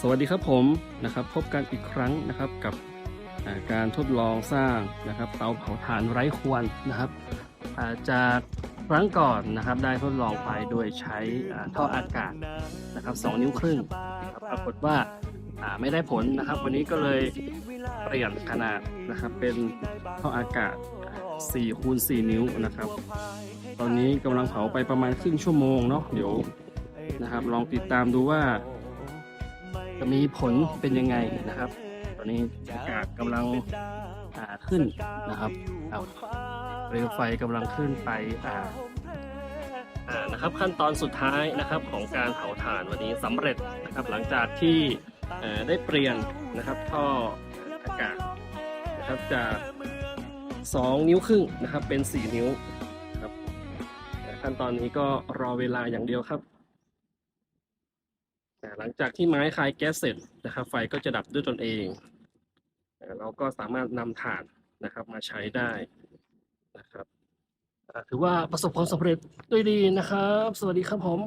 สวัสดีครับผมนะครับพบกันอีกครั้งนะครับกับการทดลองสร้างนะครับเตาเผาถ่านไร้ควันนะครับจากครั้งก่อนนะครับได้ทดลองไปโดยใช้ท่ออากาศนะครับสองนิ้วครึ่งนะครับปรากฏว่าอ่าไม่ได้ผลนะครับ วันนี้ก็เลยเปลี่ยนขนาดนะครับเป็นท่ออากาศ4คูณ4นิ้วนะครับ ตอนนี้กำลังเผาไปประมาณครึ่งชั่วโมงเนาะเดี๋ยวนะครับลองติดตามดูว่า จะมีผลเป็นยังไงนะครับ ตอนนี้อากาศกำลังอ่าขึ้นนะครับเอาเปลวไฟกำลังขึ้นไปอ่าอ่านะครับขั้นตอนสุดท้ายนะครับของการเผาถ่านวันนี้สำเร็จนะครับหลังจากที่ได้เปลี่ยนนะครับท่ออากาศนะครับจาก2 นิ้วครึ่งนะครับเป็น 4 นิ้วครับขั้นตอนนี้ก็รอเวลาอย่างเดียวครับ หลังจากที่ไม้คลายแก๊สเสร็จนะครับ ไฟก็จะดับด้วยตนเอง เราก็สามารถนำถ่านนะครับมาใช้ได้นะครับถือว่าประสบความสำเร็จด้วยดีนะครับ สวัสดีครับผม